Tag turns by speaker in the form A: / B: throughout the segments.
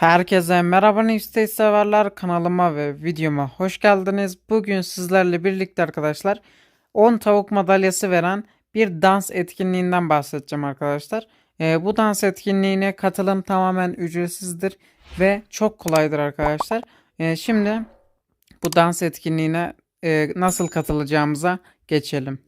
A: Herkese merhaba Newstate severler kanalıma ve videoma hoş geldiniz. Bugün sizlerle birlikte arkadaşlar 10 tavuk madalyası veren bir dans etkinliğinden bahsedeceğim arkadaşlar. Ee, bu dans etkinliğine katılım tamamen ücretsizdir ve çok kolaydır arkadaşlar. Ee, şimdi bu dans etkinliğine e, nasıl katılacağımıza geçelim.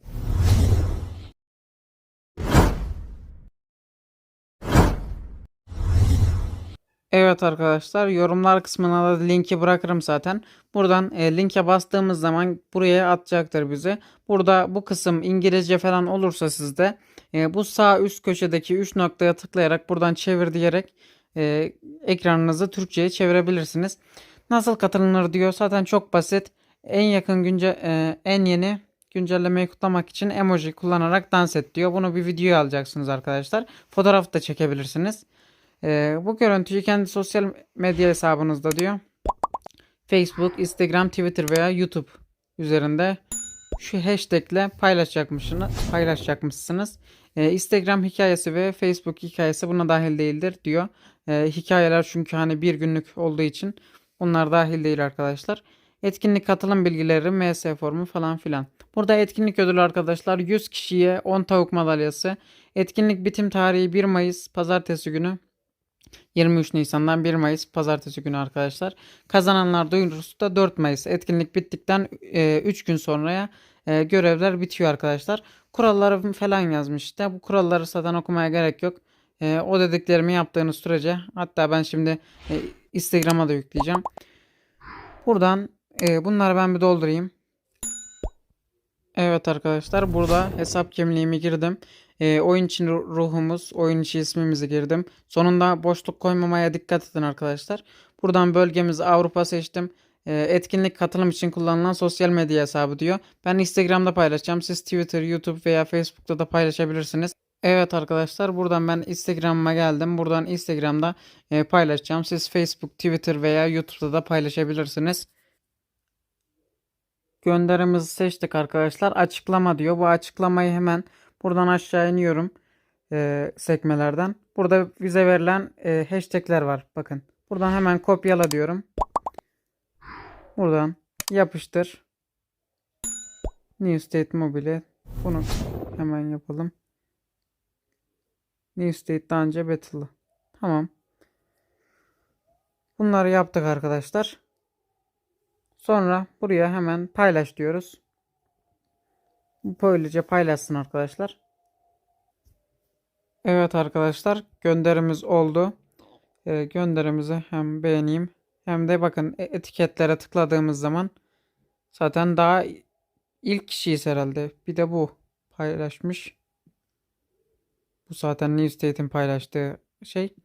A: Evet arkadaşlar yorumlar kısmına da linki bırakırım zaten. Buradan e, linke bastığımız zaman buraya atacaktır bizi. Burada bu kısım İngilizce falan olursa sizde e, bu sağ üst köşedeki 3 noktaya tıklayarak buradan çevir diyerek e, ekranınızı Türkçe'ye çevirebilirsiniz. Nasıl katılınır diyor zaten çok basit. En yakın günce e, en yeni güncellemeyi kutlamak için emoji kullanarak dans et diyor. Bunu bir videoya alacaksınız arkadaşlar. Fotoğraf da çekebilirsiniz. Ee, bu görüntüyü kendi sosyal medya hesabınızda diyor. Facebook, Instagram, Twitter veya YouTube üzerinde şu hashtagle paylaşacakmışsınız. paylaşacakmışsınız. Ee, Instagram hikayesi ve Facebook hikayesi buna dahil değildir diyor. Ee, hikayeler çünkü hani bir günlük olduğu için bunlar dahil değil arkadaşlar. Etkinlik katılım bilgileri, MS formu falan filan. Burada etkinlik ödülü arkadaşlar 100 kişiye 10 tavuk madalyası. Etkinlik bitim tarihi 1 Mayıs pazartesi günü. 23 Nisan'dan 1 Mayıs pazartesi günü arkadaşlar. Kazananlar duyurusu da 4 Mayıs. Etkinlik bittikten e, 3 gün sonraya e, görevler bitiyor arkadaşlar. Kuralları falan yazmış işte. Bu kuralları zaten okumaya gerek yok. E, o dediklerimi yaptığınız sürece hatta ben şimdi e, Instagram'a da yükleyeceğim. Buradan e, bunları ben bir doldurayım. Evet arkadaşlar burada hesap kimliğimi girdim. E, oyun için ru- ruhumuz, oyun içi ismimizi girdim. Sonunda boşluk koymamaya dikkat edin arkadaşlar. Buradan bölgemizi Avrupa seçtim. E, etkinlik katılım için kullanılan sosyal medya hesabı diyor. Ben Instagram'da paylaşacağım. Siz Twitter, YouTube veya Facebook'ta da paylaşabilirsiniz. Evet arkadaşlar buradan ben Instagram'ıma geldim. Buradan Instagram'da e, paylaşacağım. Siz Facebook, Twitter veya YouTube'da da paylaşabilirsiniz. Gönderimizi seçtik arkadaşlar. Açıklama diyor. Bu açıklamayı hemen buradan aşağı iniyorum. e, sekmelerden. Burada bize verilen e, hashtagler var. Bakın. Buradan hemen kopyala diyorum. Buradan yapıştır. New State Mobile. Bunu hemen yapalım. New State daha önce Battle'ı. Tamam. Bunları yaptık arkadaşlar. Sonra buraya hemen paylaş diyoruz. Böylece paylaşsın arkadaşlar. Evet arkadaşlar gönderimiz oldu. Ee, gönderimizi hem beğeneyim hem de bakın e- etiketlere tıkladığımız zaman zaten daha ilk kişiyiz herhalde. Bir de bu paylaşmış. Bu zaten New State'in paylaştığı şey.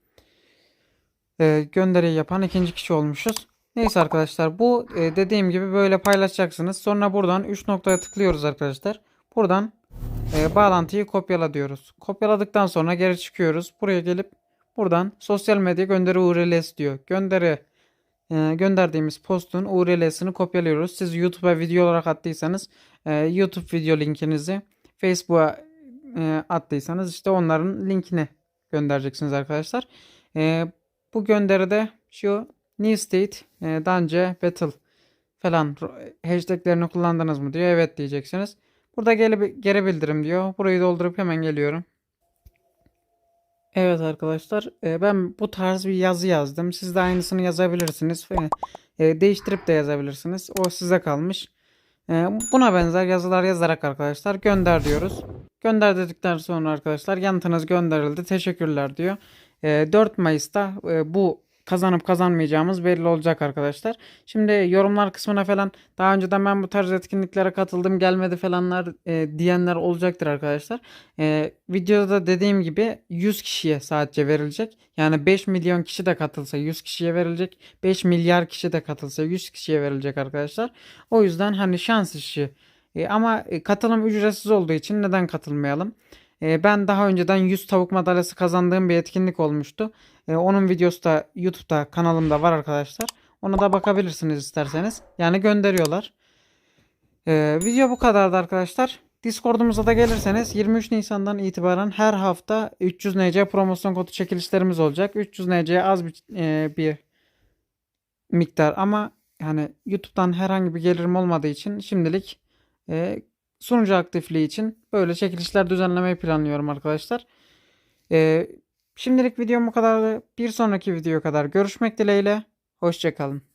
A: Ee, gönderiyi yapan ikinci kişi olmuşuz. Neyse arkadaşlar bu e, dediğim gibi böyle paylaşacaksınız. Sonra buradan 3 noktaya tıklıyoruz arkadaşlar. Buradan e, bağlantıyı kopyala diyoruz. Kopyaladıktan sonra geri çıkıyoruz. Buraya gelip buradan sosyal medya gönderi URL'si diyor. Gönderi e, gönderdiğimiz postun URL'sini kopyalıyoruz. Siz YouTube'a video olarak attıysanız e, YouTube video linkinizi Facebook'a e, attıysanız işte onların linkini göndereceksiniz arkadaşlar. E, bu gönderide şu New State, e, önce Battle falan hashtaglerini kullandınız mı diyor. Evet diyeceksiniz. Burada geri, geri bildirim diyor. Burayı doldurup hemen geliyorum. Evet arkadaşlar e, ben bu tarz bir yazı yazdım. Siz de aynısını yazabilirsiniz. E, değiştirip de yazabilirsiniz. O size kalmış. E, buna benzer yazılar yazarak arkadaşlar gönder diyoruz. Gönder dedikten sonra arkadaşlar yanıtınız gönderildi. Teşekkürler diyor. E, 4 Mayıs'ta bu kazanıp kazanmayacağımız belli olacak arkadaşlar. Şimdi yorumlar kısmına falan daha önceden ben bu tarz etkinliklere katıldım gelmedi falanlar e, diyenler olacaktır arkadaşlar. E, videoda dediğim gibi 100 kişiye sadece verilecek. Yani 5 milyon kişi de katılsa 100 kişiye verilecek. 5 milyar kişi de katılsa 100 kişiye verilecek arkadaşlar. O yüzden hani şans işi. E, ama e, katılım ücretsiz olduğu için neden katılmayalım? E, ben daha önceden 100 tavuk madalyası kazandığım bir etkinlik olmuştu. E, onun videosu da YouTube'da kanalımda var arkadaşlar. Ona da bakabilirsiniz isterseniz. Yani gönderiyorlar. E, video bu kadardı arkadaşlar. Discord'umuza da gelirseniz 23 Nisan'dan itibaren her hafta 300 NC promosyon kodu çekilişlerimiz olacak. 300 NC az bir, e, bir miktar ama yani YouTube'dan herhangi bir gelirim olmadığı için şimdilik e, sunucu aktifliği için böyle çekilişler düzenlemeyi planlıyorum arkadaşlar. E, şimdilik videom bu kadardı. Bir sonraki video kadar görüşmek dileğiyle. Hoşçakalın.